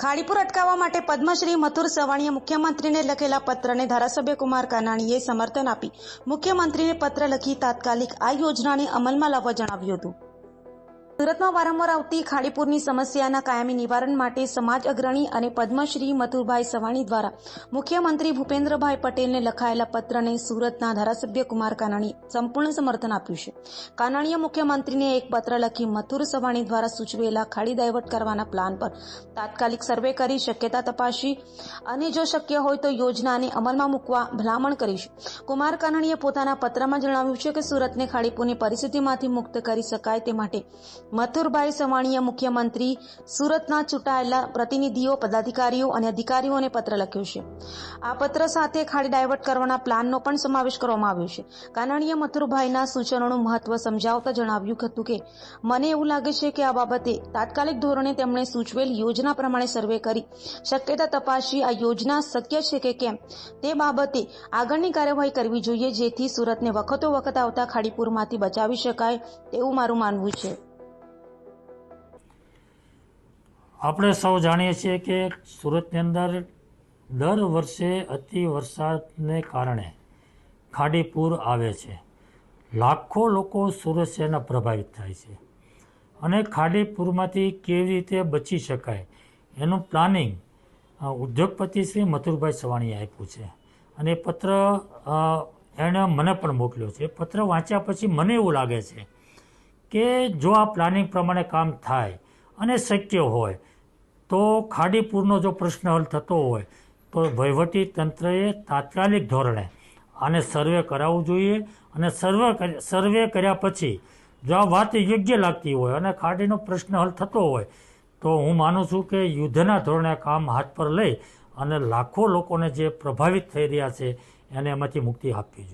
ખાડીપુર અટકાવવા માટે પદ્મશ્રી મથુર સવાણીએ મુખ્યમંત્રીને લખેલા પત્રને ધારાસભ્ય કુમાર કાનાણીએ સમર્થન આપી. મુખ્યમંત્રીને પત્ર લખી તાત્કાલિક આ યોજનાને અમલમાં લાવવા જણાવ્યું હતું. સુરતમાં વારંવાર આવતી ખાડીપુરની સમસ્યાના કાયમી નિવારણ માટે સમાજ અગ્રણી અને પદ્મશ્રી મથુરભાઈ સવાણી દ્વારા મુખ્યમંત્રી ભૂપેન્દ્રભાઈ પટેલને લખાયેલા પત્રને સુરતના ધારાસભ્ય કુમાર કાનાણીએ સંપૂર્ણ સમર્થન આપ્યું છે. કાનાણીએ મુખ્યમંત્રીને એક પત્ર લખી મથુર સવાણી દ્વારા સૂચવેલા ખાડી ડાયવર્ટ કરવાના પ્લાન પર તાત્કાલિક સર્વે કરી શક્યતા તપાસી અને જો શક્ય હોય તો યોજનાને અમલમાં મૂકવા ભલામણ કરી છે. કુમાર કાનાણીએ પોતાના પત્રમાં જણાવ્યું છે કે સુરતને ખાડીપુરની પરિસ્થિતિમાંથી મુક્ત કરી શકાય તે માટે મથુરભાઈ સવાણીએ મુખ્યમંત્રી સુરતના ચૂંટાયેલા પ્રતિનિધિઓ, પદાધિકારીઓ અને અધિકારીઓને પત્ર લખ્યો છે. આ પત્ર સાથે ખાડી ડાયવર્ટ કરવાના પ્લાનનો પણ સમાવેશ કરવામાં આવ્યો છે. કાનાણીએ મથુરભાઈના સૂચનોનું મહત્વ સમજાવતા જણાવ્યું હતું કે, મને એવું લાગે છે કે આ બાબતે તાત્કાલિક ધોરણે તેમણે સૂચવેલ યોજના પ્રમાણે સર્વે કરી શક્યતા તપાસી આ યોજના શક્ય છે કે કેમ? તે બાબતે આગળની કાર્યવાહી કરવી જોઈએ જેથી સુરતને વખતો વખત આવતા ખાડીપુરમાંથી બચાવી શકાય તેવું મારું માનવું છે. આપણે સૌ જાણીએ છીએ કે સુરતની અંદર દર વર્ષે અતિ વરસાદને કારણે ખાડીપુર આવે છે. લાખો લોકો સુરત શહેરના પ્રભાવિત થાય છે. અને ખાડીપુરમાંથી કેવી રીતે બચી શકાય એનું પ્લાનિંગ ઉદ્યોગપતિ શ્રી મથુરભાઈ સવાણીએ આપ્યું છે. અને પત્ર એણે મને પણ મોકલ્યો છે. પત્ર વાંચ્યા પછી મને એવું લાગે છે કે જો આ પ્લાનિંગ પ્રમાણે કામ થાય અને શક્ય હોય, તો ખાડીપુરનો જો પ્રશ્ન હલ થતો હોય, તો વહીવટી તંત્રએ તાત્કાલિક ધોરણે આને સર્વે કરાવવું જોઈએ અને સર્વે સર્વે કર્યા પછી જો આ વાત યોગ્ય લાગતી હોય અને ખાડીનો પ્રશ્ન હલ થતો હોય, તો હું માનું છું કે યુદ્ધના ધોરણે કામ હાથ પર લઈ અને લાખો લોકોને જે પ્રભાવિત થઈ રહ્યા છે એને એમાંથી મુક્તિ આપવી જોઈએ.